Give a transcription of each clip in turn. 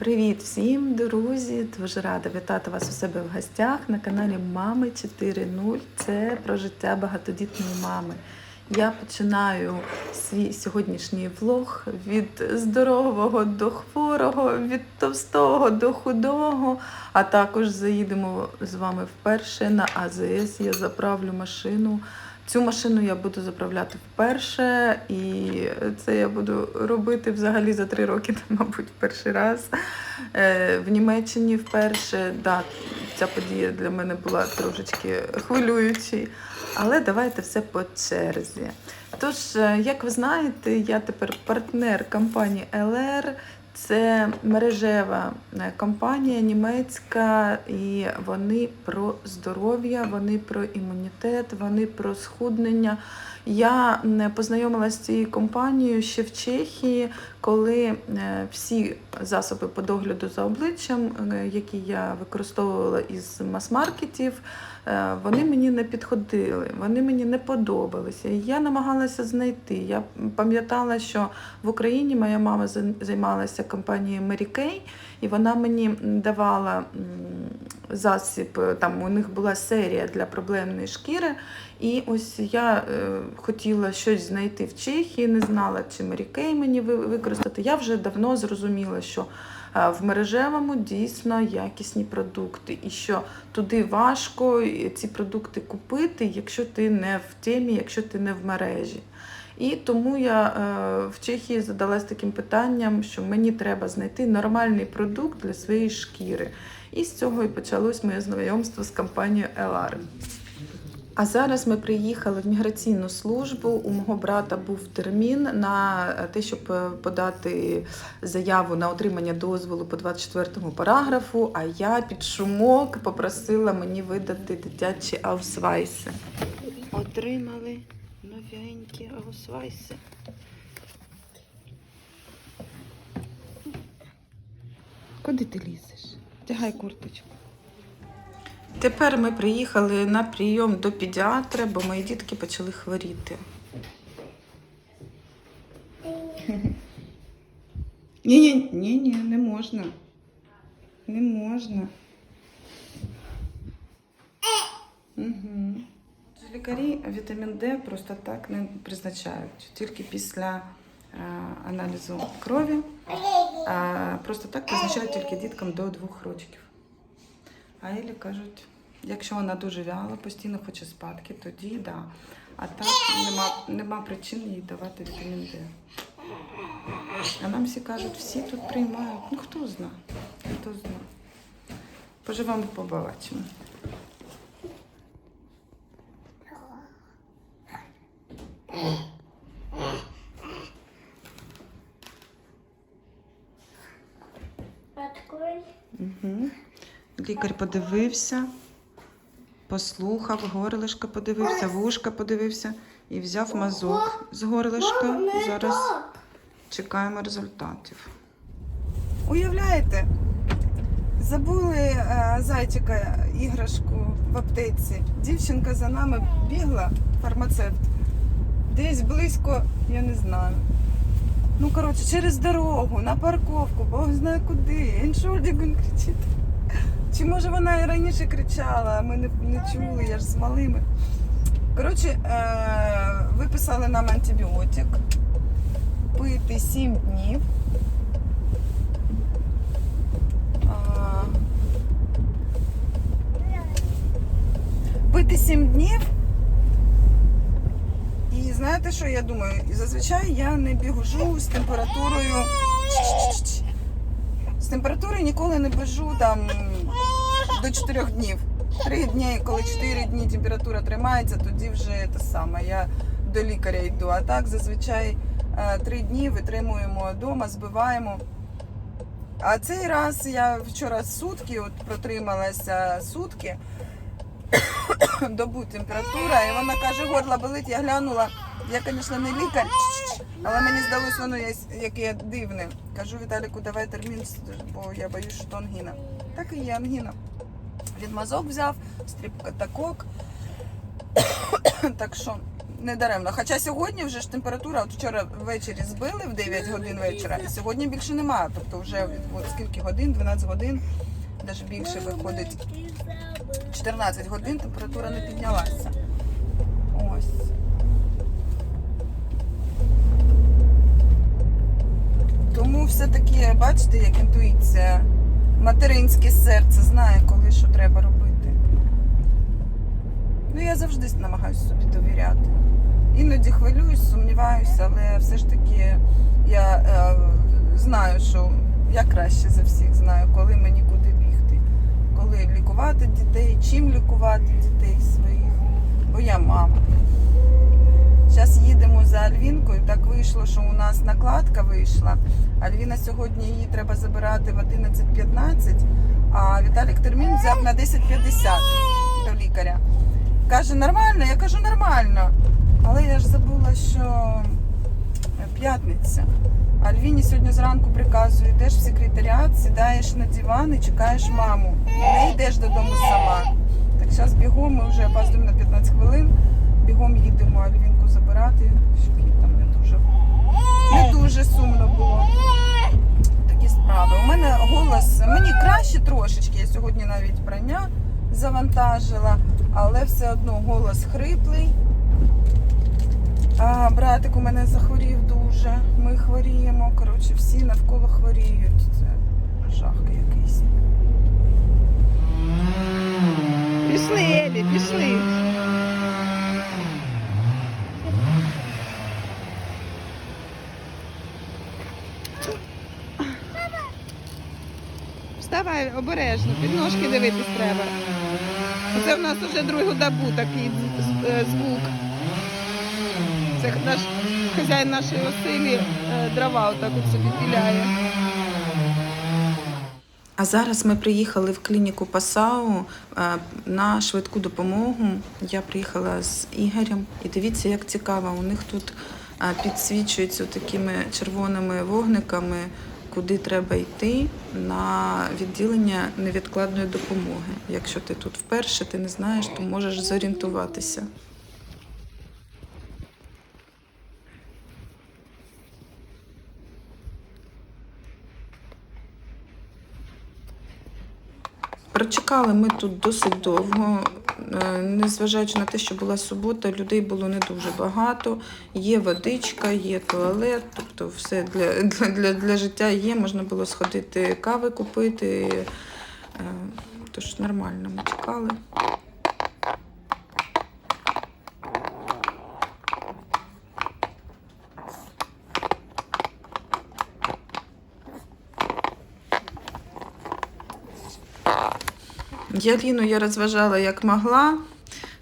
Привіт всім, друзі! Дуже рада вітати вас у себе в гостях на каналі Мами 4.0. Це про життя багатодітної мами. Я починаю свій сьогоднішній влог від здорового до хворого, від товстого до худого. А також заїдемо з вами вперше на АЗС. Я заправлю машину. Цю машину я буду заправляти вперше, і це я буду робити взагалі за три роки, мабуть, перший раз. Е, В Німеччині вперше. Да, ця подія для мене була трошечки хвилюючою, але давайте все по черзі. Тож, е, як ви знаєте, я тепер партнер компанії LR. Це мережева е, компанія німецька, і вони про здоров'я, вони про імунітет, вони про схуднення. Я е, познайомилася з цією компанією ще в Чехії, коли е, всі засоби по догляду за обличчям, які я використовувала із мас-маркетів, вони мені не підходили, вони мені не подобалися. І я намагалася знайти. Я пам'ятала, що в Україні моя мама займалася компанією Mary Kay, і вона мені давала засіб. е, Там у них була серія для проблемної шкіри. І ось я е, хотіла щось знайти в Чехії, не знала, чи Mary Kay мені використати. Я вже давно зрозуміла, що е, в мережевому дійсно якісні продукти, і що туди важко ці продукти купити, якщо ти не в темі, якщо ти не в мережі. І тому я е, в Чехії задалась таким питанням, що мені треба знайти нормальний продукт для своєї шкіри. І з цього і почалось моє знайомство з компанією LR. А зараз ми приїхали в міграційну службу. У мого брата був термін на те, щоб е, подати заяву на отримання дозволу по 24-му параграфу. А я під шумок попросила мені видати дитячі аусвайси. Отримали новенькі аусвайси. Куди ти лізеш? Тягай курточку. Тепер ми приїхали на прийом до педіатра, бо мої дітки почали хворіти. Ні, ні, ні, не можна. Не можна. Угу. Лікарі вітамін Д просто так не призначають. Тільки після е, аналізу крові. А просто так призначають тільки діткам до двох років. А Елі кажуть, якщо вона дуже вяла, постійно хоче спадки, тоді да. А так нема, нема причин їй давати вітамін Д. А нам всі кажуть, всі тут приймають. Ну хто знає, хто знає. Поживемо, побачимо. Открой. Угу. Лікар подивився, послухав, горлишко подивився, вушка подивився і взяв мазок з горлишка. Зараз чекаємо результатів. Уявляєте, забули е, зайчика іграшку в аптеці. Дівчинка за нами бігла, фармацевт. Десь близько, я не знаю. Ну, коротше, через дорогу, на парковку, Бог знає куди. Іншодігун кричить. Чи може вона і раніше кричала, а ми не, не чули, я ж з малими. Коротше, е- виписали нам антибіотик. Пити 7 днів. Пити 7 днів. І знаєте, що я думаю? Зазвичай я не біжу з температурою. З температурою ніколи не біжу там до 4 днів. Три дні, коли 4 дні температура тримається, тоді вже те саме. Я до лікаря йду. А так зазвичай 3 дні витримуємо вдома, збиваємо. А цей раз я вчора сутки от протрималася сутки. добу температура, і вона каже, горло болить, я глянула. Я, звісно, не лікар, але мені здалося воно яке дивне. Кажу Віталіку, давай термін, бо я боюсь, що то ангіна. Так і є ангіна. Він мазок взяв, стріпкатакок. так що Не даремно. Хоча сьогодні вже ж температура, от вчора ввечері збили в 9 годин вечора, і сьогодні більше немає. Тобто вже от скільки годин, 12 годин, навіть більше виходить. 14 годин температура не піднялася. Ось. Тому все-таки, бачите, як інтуїція, материнське серце знає, коли що треба робити. Ну, я завжди намагаюся собі довіряти. Іноді хвилююсь, сумніваюся, але все ж таки я е, знаю, що я краще за всіх знаю, коли мені куди бігти, коли лікувати дітей, чим лікувати дітей своїх. Бо я мама. Зараз їдемо за Альвінкою. Так вийшло, що у нас накладка вийшла. Альвіна сьогодні її треба забирати в 11.15, а Віталік термін взяв на 10.50 до лікаря. Каже, нормально? Я кажу, нормально. Але я ж забула, що п'ятниця. Альвіні сьогодні зранку приказую, йдеш в секретаріат, сідаєш на диван і чекаєш маму. Не йдеш додому сама. Так зараз бігом, ми вже опаздуємо на 15 хвилин. Бігом їдемо Альвінку забирати, щоб їй там не дуже, не дуже сумно було. Такі справи. У мене голос, мені краще трошечки. Я сьогодні навіть прання завантажила, але все одно голос хриплий. А, братик у мене захворів дуже. Ми хворіємо. Коротше, всі навколо хворіють. Це жах якийсь. Пішли, Елі, пішли. Обережно, під ножки дивитись треба. Це в нас вже другу добу такий е, звук. Це наш хазяїн нашої оселі е, дрова отак от собі піляє. А зараз ми приїхали в клініку Пасау е, на швидку допомогу. Я приїхала з Ігорем, і дивіться, як цікаво. У них тут підсвічується такими червоними вогниками, куди треба йти на відділення невідкладної допомоги. Якщо ти тут вперше, ти не знаєш, то можеш зорієнтуватися. Прочекали ми тут досить довго, незважаючи на те, що була субота, людей було не дуже багато. Є водичка, є туалет, тобто все для, для, для, для життя є. Можна було сходити кави купити. Е, Тож нормально ми чекали. Яліну я розважала як могла.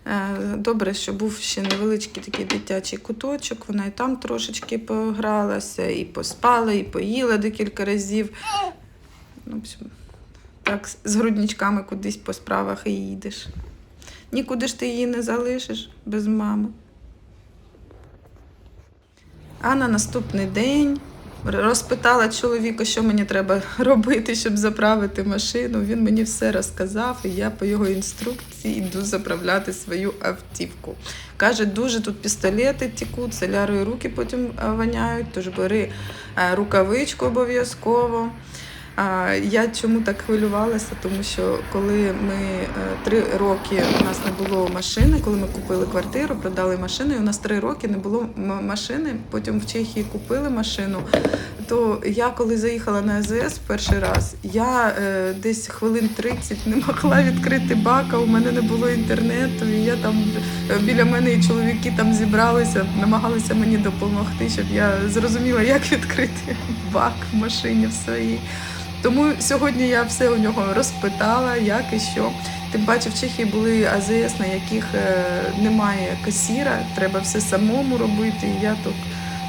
Е, Добре, що був ще невеличкий такий дитячий куточок. Вона і там трошечки погралася, і поспала, і поїла декілька разів. Ну, в так, з грудничками кудись по справах і їдеш. Нікуди ж ти її не залишиш без мами. А на наступний день розпитала чоловіка, що мені треба робити, щоб заправити машину. Він мені все розказав, і я по його інструкції йду заправляти свою автівку. Каже, дуже тут пістолети тікуть, солярою руки потім е, воняють, тож бери е, рукавичку обов'язково. А, Я чому так хвилювалася? Тому що коли ми е, три роки у нас не було машини, коли ми купили квартиру, продали машину, і у нас три роки не було машини. Потім в Чехії купили машину. То я коли заїхала на АЗС перший раз, я е, десь хвилин 30 не могла відкрити бака. У мене не було інтернету, і я там е, біля мене і чоловіки там зібралися, намагалися мені допомогти, щоб я зрозуміла, як відкрити бак в машині в своїй. Тому сьогодні я все у нього розпитала, як і що. Тим паче в Чехії були АЗС, на яких е, немає касіра, треба все самому робити. І я тут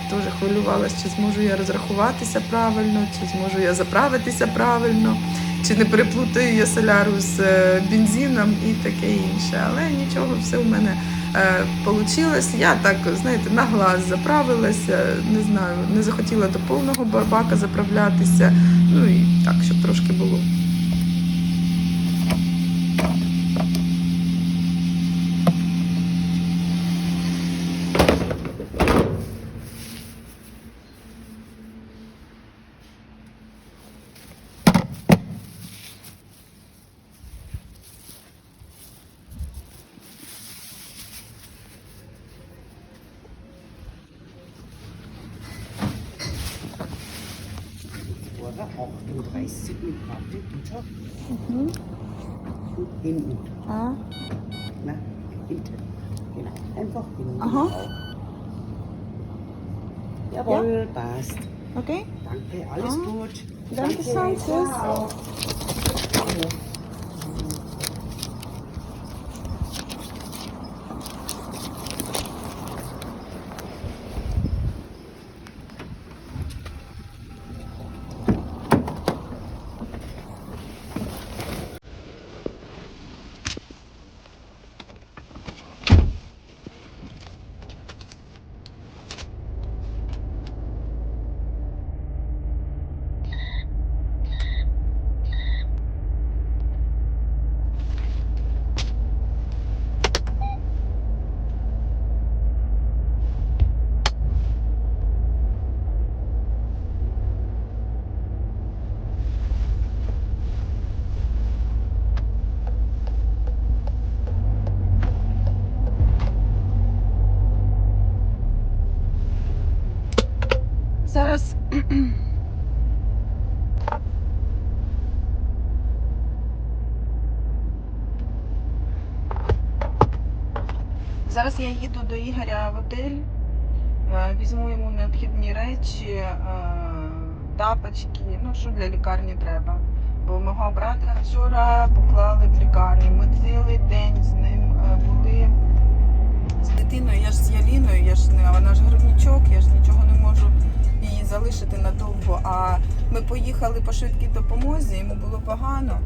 теж хвилювалася, чи зможу я розрахуватися правильно, чи зможу я заправитися правильно, чи не переплутаю я соляру з е, бензином і таке інше. Але нічого, все в мене вийшло. Я так, знаєте, на глаз заправилася, не знаю, не захотіла до повного барбака заправлятися. Ну і так, щоб трошки було. hinten. Ah. Na, hinten. Genau. Einfach hinten. Aha. Jawohl, ja. passt. Okay. Danke, alles ah. gut. Danke, Danke. Tschüss. Я їду до Ігоря в готель, е, візьму йому необхідні речі, е, тапочки, ну що для лікарні треба. Бо мого брата вчора поклали в лікарню. Ми цілий день з ним е, були з дитиною. Я ж з Яліною, я ж не вона ж грудничок, я ж нічого не можу її залишити надовго. А ми поїхали по швидкій допомозі, йому було погано.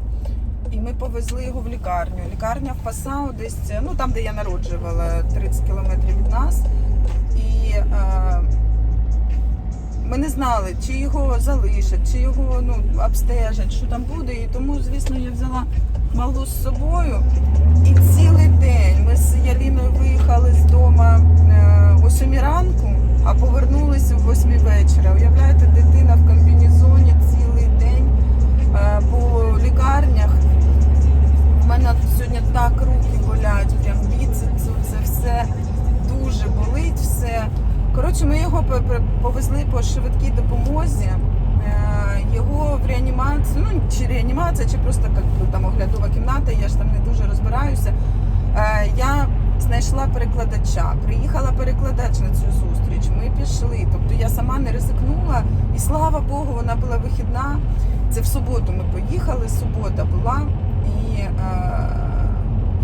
І ми повезли його в лікарню. Лікарня в Пасау, десь ну там, де я народжувала, 30 кілометрів від нас. І е, ми не знали, чи його залишать, чи його ну, обстежать, що там буде. І тому, звісно, я взяла малу з собою. І цілий день ми з Яліною виїхали з дому е, о 7 ранку, а повернулися о 8 вечора. Уявляєте, дитина в комбінезоні цілий день е, по лікарнях. Сьогодні так руки болять, прям біцепс, це все дуже болить все. Коротше, ми його повезли по швидкій допомозі. Е, Його в реанімацію, ну чи реанімація, чи просто як там оглядова кімната, я ж там не дуже розбираюся. Е, Я знайшла перекладача, приїхала перекладач на цю зустріч. Ми пішли. Тобто я сама не ризикнула, і слава Богу, вона була вихідна. Це в суботу ми поїхали, субота була, і е,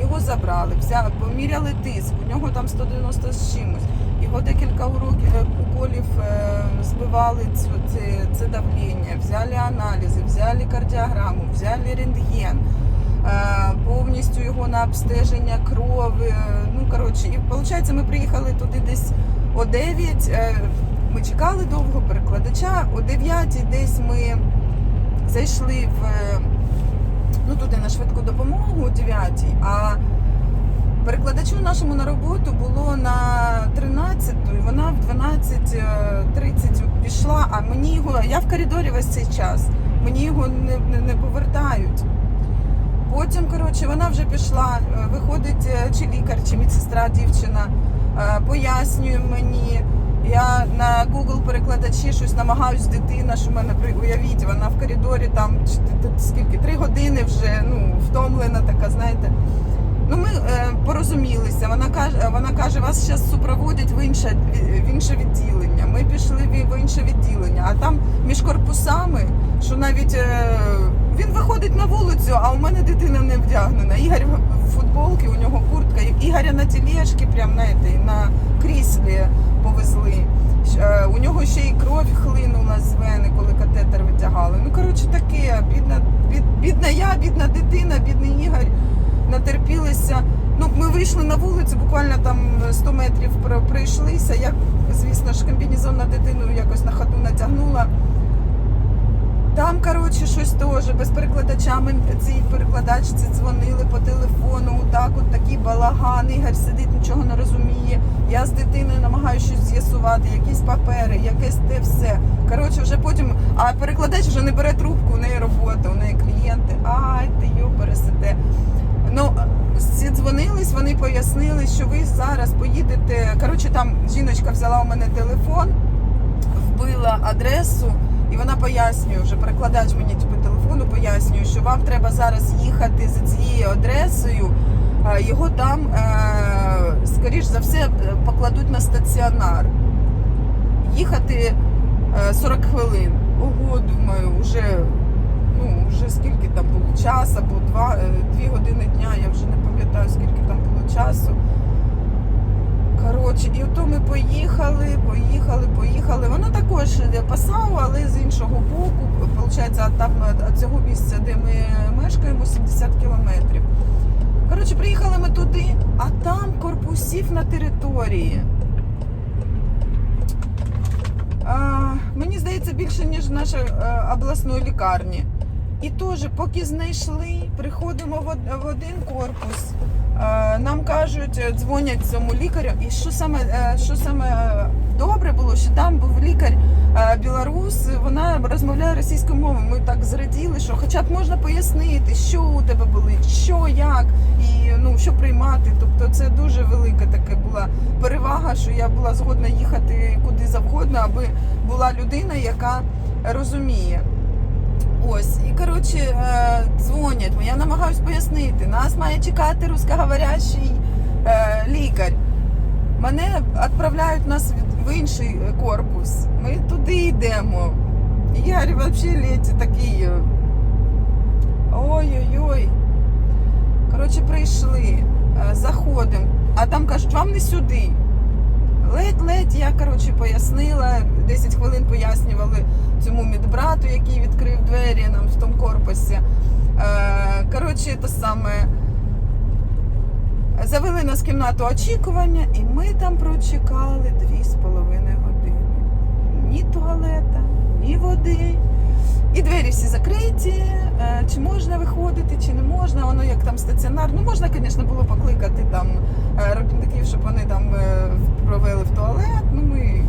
його забрали, взяли, поміряли тиск, у нього там 190 з чимось. Його декілька уроків е, уколів е, збивали цю, це, це давлення, взяли аналізи, взяли кардіограму, взяли рентген, е, повністю його на обстеження крові. Ну коротше, і виходить, ми приїхали туди десь о 9. е, Ми чекали довго перекладача. О 9 десь ми зайшли в ну туди на швидку допомогу о 9, а перекладачу нашому на роботу було на 13, і вона в 12.30 пішла, а мені його, я в коридорі весь цей час, мені його не, не, не повертають. Потім, коротше, вона вже пішла, е, виходить е, чи лікар, чи медсестра дівчина, е, пояснює мені. Я на Google перекладачі щось намагаюсь дитина, що в мене уявіть, вона в коридорі там скільки три години вже ну втомлена, така, знаєте. Ну ми е, порозумілися. Вона каже, вона каже, вас зараз супроводять в інше в інше відділення. Ми пішли в- інше відділення, а там між корпусами, що навіть е, він виходить на вулицю, а у мене дитина не вдягнена. Ігор в футболці, у нього куртка. Ігоря на тележці, прям на, на кріслі У нього ще й кров хлинула з вени, коли катетер витягали. Ну коротше таке, бідна, бід, бідна я, бідна дитина, бідний Ігор натерпілися. Ну, ми вийшли на вулицю, буквально там 100 метрів про- пройшлися. Я, звісно ж, комбінезон на дитину якось на ходу натягнула. Там, коротше, щось теж без перекладача. Ми цій перекладачці дзвонили по телефону. Так, от такий балаган. Ігор сидить, нічого не розуміє. Я з дитиною намагаюся щось з'ясувати, якісь папери, якесь те все. Коротше, вже потім. А перекладач вже не бере трубку, у неї робота, у неї клієнти. Ай, ти його пересиде. Ну, дзвонились, вони пояснили, що ви зараз поїдете. Коротше, там жіночка взяла у мене телефон, вбила адресу І вона пояснює, вже перекладач мені по телефону пояснює, що вам треба зараз їхати за цією адресою. Е, Його там, е, скоріш за все, е, покладуть на стаціонар. Їхати е, 40 хвилин. Ого, думаю, вже, ну, вже скільки там було часу, або два, е, дві години дня, я вже не пам'ятаю, скільки там було часу. Коротше, і ото ми поїхали, поїхали, поїхали. Воно також йде Пасау, але з іншого боку, виходить, там від цього місця, де ми мешкаємо, 70 кілометрів. Коротше, приїхали ми туди, а там корпусів на території. А, мені здається, більше, ніж в нашій е, обласної лікарні. І теж, поки знайшли, приходимо в один корпус. Е, Нам кажуть, е, дзвонять цьому лікарю. І що саме, е, що саме добре було, що там був лікар білорус, вона розмовляє російською мовою. Ми так зраділи, що хоча б можна пояснити, що у тебе болить, що, як, і ну що приймати. Тобто це дуже велика така була перевага, що я була згодна їхати куди завгодно, аби була людина, яка розуміє. Ось, і коротше, е, дзвонять. Я намагаюсь пояснити. Нас має чекати русскоговорящий е, лікар. Мене відправляють нас в інший корпус. Ми туди йдемо. Я взагалі леті такий. Ой-ой-ой. Коротше, прийшли, е, заходимо, а там кажуть, вам не сюди. Ледь-ледь я коротше пояснила, 10 хвилин пояснювали цьому медбрату, який відкрив двері нам в тому корпусі. Е, Коротше, те саме. Завели нас в кімнату очікування, і ми там прочекали 2,5 години. Ні туалета, ні води. І двері всі закриті. Е, Чи можна виходити, чи не можна, воно як там стаціонар. Ну, можна, звісно, було покликати там е, робітників, щоб вони там е, провели в туалет. Ну, ми,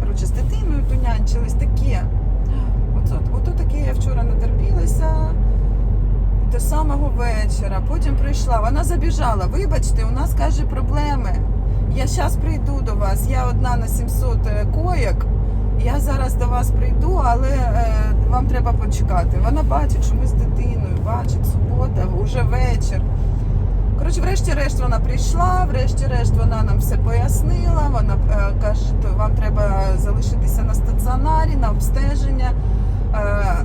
коротше, з дитиною тунянчились таке. От, от, от таке я вчора натерпілася до самого вечора. Потім прийшла. Вона забіжала. Вибачте, у нас каже проблеми. Я зараз прийду до вас. Я одна на 700 коєк. Я зараз до вас прийду, але е, вам треба почекати. Вона бачить, що ми з дитиною, бачить субота, вже вечір. Коротше, врешті-решт вона прийшла, врешті-решт вона нам все пояснила. Вона е, каже, що вам треба залишитися на стаціонарі, на обстеження. Е,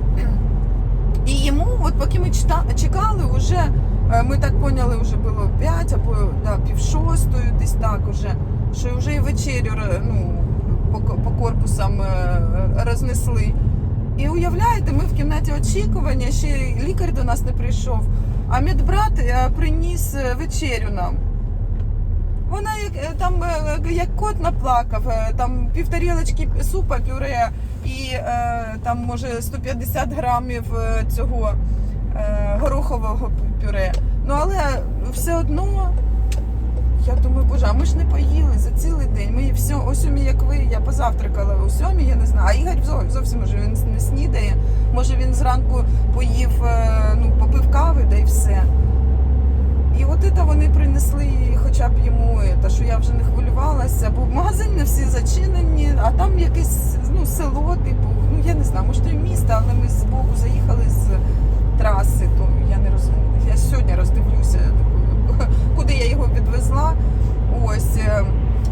і йому, от поки ми чекали, вже е, ми так поняли, вже було 5 або да, пів шостої, десь так уже, що вже і вечерю ну, по, по корпусам е, рознесли. І уявляєте, ми в кімнаті очікування, ще лікар до нас не прийшов, а медбрат е, приніс е, вечерю нам. Вона як е, там е, як кот наплакав, е, там півтарілочки супа, пюре і е, там може 150 грамів е, цього е, горохового пюре. Ну але все одно. Я думаю, боже, а ми ж не поїли за цілий день. Ми все, о сьомій, як ви, я позавтракала о сьомій, я не знаю. А Ігор зо- зовсім може він не снідає. Може він зранку поїв, е, ну, попив кави, да і все. І от це вони принесли хоча б йому, те, що я вже не хвилювалася, бо магазини всі зачинені, а там якесь ну, село, типу, ну я не знаю, може то і місто, але ми з боку заїхали з траси, то я не розумію. Я сьогодні роздивлюся, куди я його відвезла. Ось. е,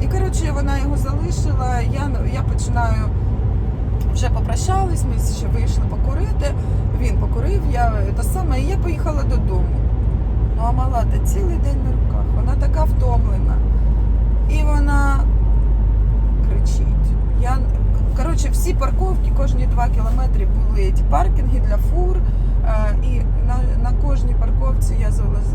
І коротше, вона його залишила. Я, я починаю вже попрощались, ми ще вийшли покурити. Він покурив, я та саме, і я поїхала додому. Ну а мала та цілий день на руках. Вона така втомлена. І вона кричить. Я, коротше, всі парковки кожні 2 кілометри були ті паркінги для фур. Е, І на, на кожній парковці я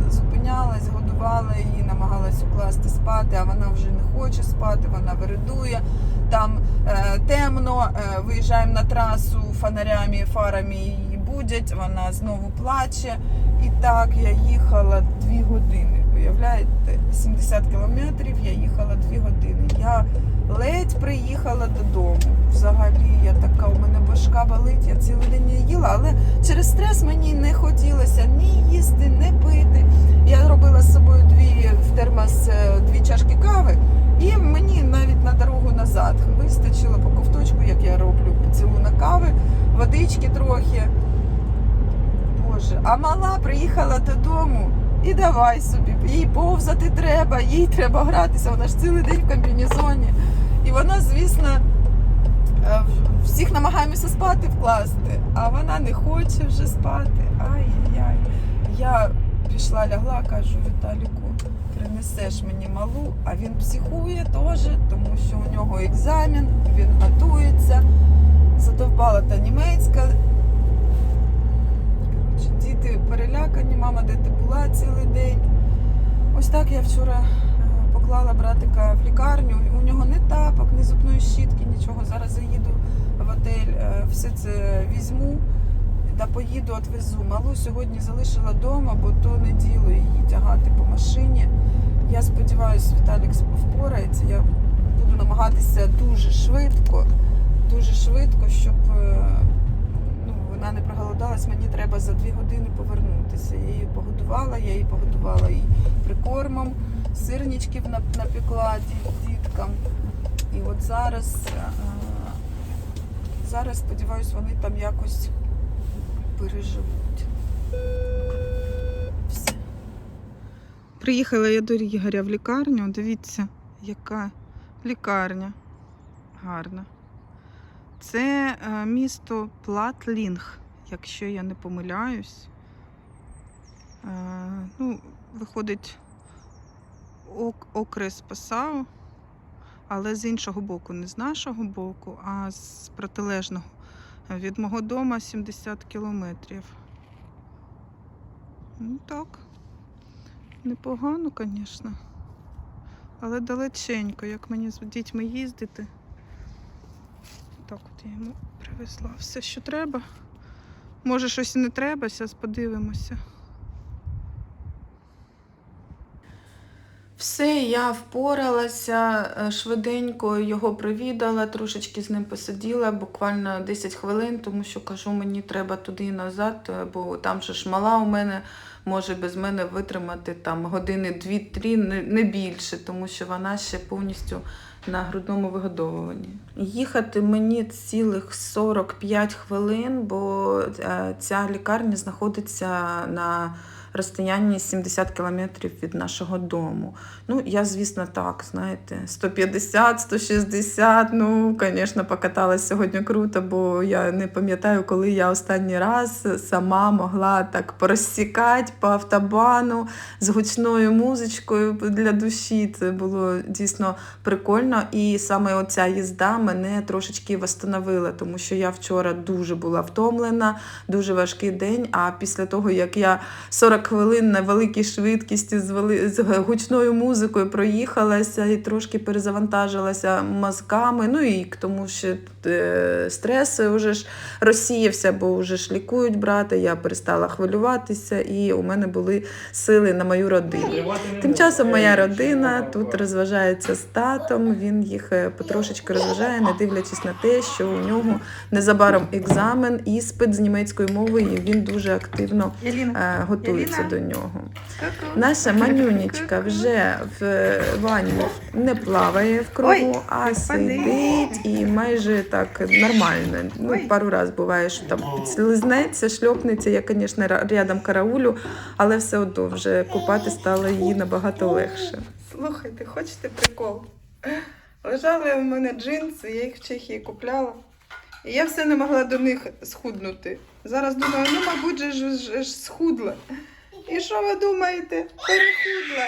зупинялась, годувала її, намагалась укласти спати, а вона вже не хоче спати, вона вередує. Там е, темно, е, виїжджаємо на трасу фонарями, фарами її будять, вона знову плаче. І так я їхала дві години. Уявляєте, 70 кілометрів я їхала дві години. Я ледь приїхала додому. Взагалі, я така, у мене башка болить, я цілий день не їла, але через стрес мені не хотілося ні їсти, ні пити. Я робила з собою дві в термос е, дві чашки кави, і мені навіть на дорогу назад вистачило по ковточку, як я роблю поцілунок кави, водички трохи. Боже, а мала приїхала додому і давай собі, їй повзати треба, їй треба гратися. Вона ж цілий день в комбінезоні. І вона, звісно, е, всіх намагаємося спати вкласти, а вона не хоче вже спати. Ай-яй-яй. Я пішла, лягла, кажу Віталіку, принесеш мені малу, а він психує теж, тому що у нього екзамен, він готується. Задовбала та німецька. Діти перелякані, мама, де ти була цілий день. Ось так я вчора е, поклала братика в лікарню. У нього не тапок, ні зубної щітки, нічого. Зараз заїду в готель, е, все це візьму та поїду, відвезу. Малу сьогодні залишила вдома, бо то не діло її тягати по машині. Я сподіваюся, Віталік впорається. Я буду намагатися дуже швидко, дуже швидко, щоб е, вона не проголодалась. Мені треба за дві години повернутися. Я її погодувала, я її погодувала і прикормом, сирничків нап- напекла діткам. І от зараз, е, зараз сподіваюся, вони там якось переживуть. Все. Приїхала я до Ігоря в лікарню. Дивіться, яка лікарня гарна. Це е, місто Платлінг, якщо я не помиляюсь. Е, ну, виходить окрес Пасау, але з іншого боку, не з нашого боку, а з протилежного. Від мого дома 70 кілометрів. Ну так. Непогано, звісно. Але далеченько, як мені з дітьми їздити. Так от я йому привезла все, що треба. Може, щось і не треба, зараз подивимося. Все, я впоралася е, швиденько його провідала, трошечки з ним посиділа, буквально 10 хвилин, тому що кажу, мені треба туди і назад, е, бо там ж мала у мене може без мене витримати там години 2-3, не, не більше, тому що вона ще повністю на грудному вигодовуванні. Їхати мені цілих 45 хвилин, бо е, ця лікарня знаходиться на розстоянні 70 кілометрів від нашого дому. Ну, я, звісно, так, знаєте, 150, 160, ну, звісно, покаталась сьогодні круто, бо я не пам'ятаю, коли я останній раз сама могла так порозсікати по автобану з гучною музичкою для душі. Це було дійсно прикольно. І саме оця їзда мене трошечки восстановила, тому що я вчора дуже була втомлена, дуже важкий день. А після того, як я 40 хвилин на великій швидкісті з, вели... з гучною музикою проїхалася і трошки перезавантажилася мозками. Ну і к тому, що стрес вже ж розсіявся, бо вже ж лікують брата. Я перестала хвилюватися, і у мене були сили на мою родину. Тим часом моя родина тут розважається з татом. Він їх е, потрошечки розважає, не дивлячись на те, що у нього незабаром екзамен, іспит з німецької мови, і він дуже активно е, готується до нього. Наша манюнечка вже в ванні не плаває в кругу, а сидить і майже так нормально. Ну, пару разів буває, що там підслизнеться, шльопнеться. Я, звісно, рядом караулю, але все одно вже купати стало її набагато легше. Слухайте, хочете прикол? Лежали у мене джинси, я їх в Чехії купляла. І я все не могла до них схуднути. Зараз думаю, ну, мабуть, же ж, ж, ж схудла. І що ви думаєте? Перехудла.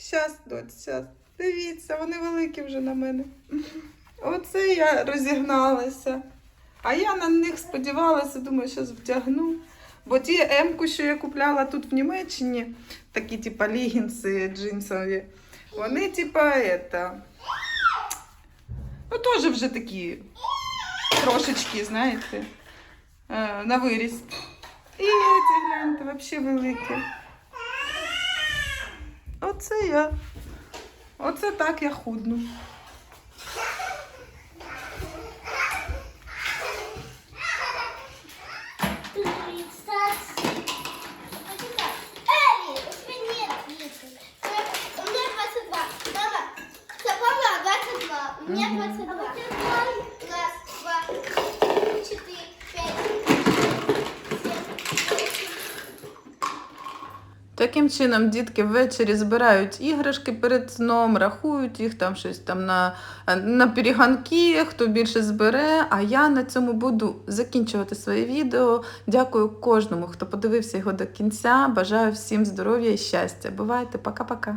Щас, доць, щас. Дивіться, вони великі вже на мене. Оце я розігналася. А я на них сподівалася, думаю, що вдягну. Бо ті М-ку, що я купляла тут в Німеччині, такі типа лігінси джинсові, вони типа это, ну теж вже такі трошечки, знаєте, е, на виріст. І ці гляньте, взагалі великі. Оце я. Оце так я худну. Привіт, Стас. Елі, ось мені У 22. Раз, два, три, четыре. Таким чином, дітки ввечері збирають іграшки перед сном, рахують їх там щось там на, на перегонки, хто більше збере. А я на цьому буду закінчувати своє відео. Дякую кожному, хто подивився його до кінця. Бажаю всім здоров'я і щастя. Бувайте, пока-пока.